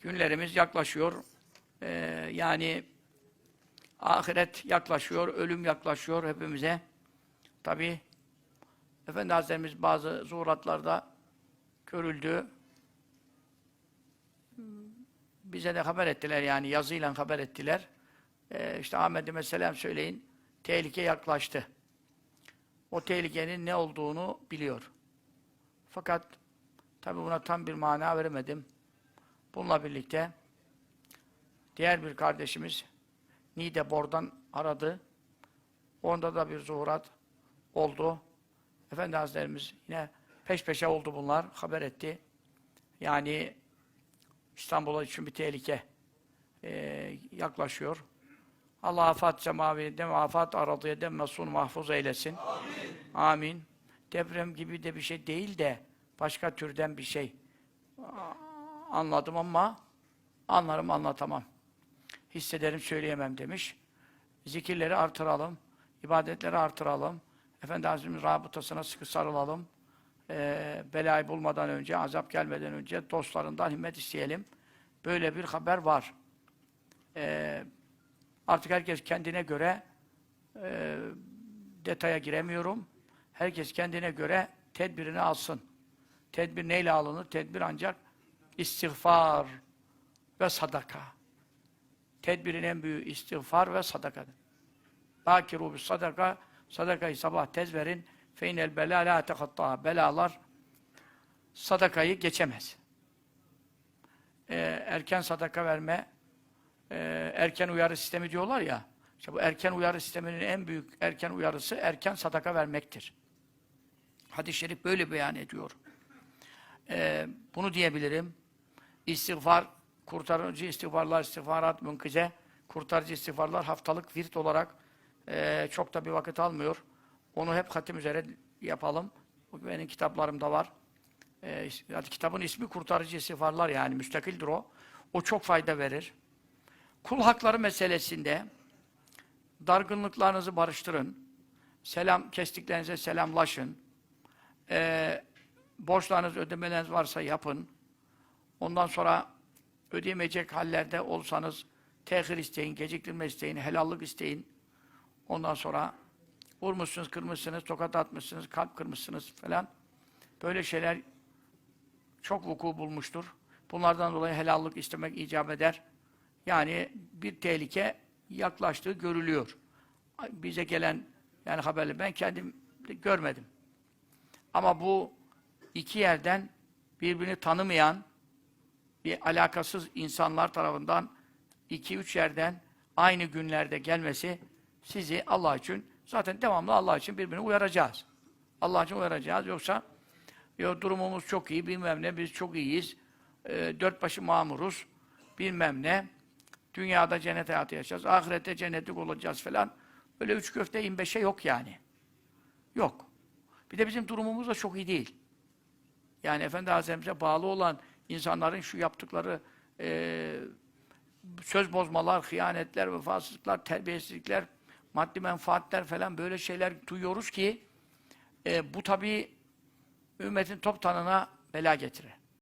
Günlerimiz yaklaşıyor. Ee, yani ahiret yaklaşıyor, ölüm yaklaşıyor hepimize. Tabi Efendi Hazretlerimiz bazı zuhuratlarda görüldü. Bize de haber ettiler yani yazıyla haber ettiler. Ee, işte Ahmet'ime selam söyleyin. Tehlike yaklaştı. O tehlikenin ne olduğunu biliyor. Fakat tabi buna tam bir mana veremedim. Bununla birlikte diğer bir kardeşimiz Nidebor'dan aradı. Onda da bir zuhurat oldu. Efendi Hazretlerimiz yine peş peşe oldu bunlar. Haber etti. Yani İstanbul'a için bir tehlike eee, yaklaşıyor. Allah afat semavi, dem afat aradıya dem mesun mahfuz eylesin. Amin. Amin. Deprem gibi de bir şey değil de başka türden bir şey. Anladım ama anlarım anlatamam. Hissederim söyleyemem demiş. Zikirleri artıralım, ibadetleri artıralım. Efendi Hazretimizin rabıtasına sıkı sarılalım. Ee, belayı bulmadan önce, azap gelmeden önce dostlarından himmet isteyelim. Böyle bir haber var. Ee, artık herkes kendine göre e, detaya giremiyorum. Herkes kendine göre tedbirini alsın. Tedbir neyle alınır? Tedbir ancak istiğfar ve sadaka. Tedbirin en büyüğü istiğfar ve sadakadır. Bakiru bis sadaka, sadakayı sabah tez verin. Feynel bela la tekatta. Belalar sadakayı geçemez. Ee, erken sadaka verme, e, erken uyarı sistemi diyorlar ya, işte bu erken uyarı sisteminin en büyük erken uyarısı erken sadaka vermektir. Hadis-i şerif böyle beyan ediyor. Ee, bunu diyebilirim. İstiğfar, kurtarıcı istiğfarlar, istiğfarat münkize, kurtarıcı istiğfarlar haftalık virt olarak e, çok da bir vakit almıyor. Onu hep hatim üzere yapalım. Benim kitaplarımda var. E, kitabın ismi kurtarıcı istiğfarlar yani müstakildir o. O çok fayda verir. Kul hakları meselesinde dargınlıklarınızı barıştırın. Selam kestiklerinize selamlaşın. E, borçlarınız, ödemeleriniz varsa yapın. Ondan sonra ödeyemeyecek hallerde olsanız tehir isteyin, geciktirme isteyin, helallık isteyin. Ondan sonra vurmuşsunuz, kırmışsınız, tokat atmışsınız, kalp kırmışsınız falan. Böyle şeyler çok vuku bulmuştur. Bunlardan dolayı helallık istemek icap eder. Yani bir tehlike yaklaştığı görülüyor. Bize gelen yani haberle ben kendim görmedim. Ama bu iki yerden birbirini tanımayan bir alakasız insanlar tarafından iki üç yerden aynı günlerde gelmesi sizi Allah için zaten devamlı Allah için birbirini uyaracağız. Allah için uyaracağız. Yoksa yo, durumumuz çok iyi, bilmem ne, biz çok iyiyiz, e, dört başı mamuruz, bilmem ne, dünyada cennet hayatı yaşayacağız, ahirette cennetlik olacağız falan. Öyle üç köfte inbeşe yok yani. Yok. Bir de bizim durumumuz da çok iyi değil. Yani Efendi Hazretimize bağlı olan insanların şu yaptıkları e, söz bozmalar, hıyanetler, vefasızlıklar, terbiyesizlikler, maddi menfaatler falan böyle şeyler duyuyoruz ki e, bu tabi ümmetin toptanına bela getirir.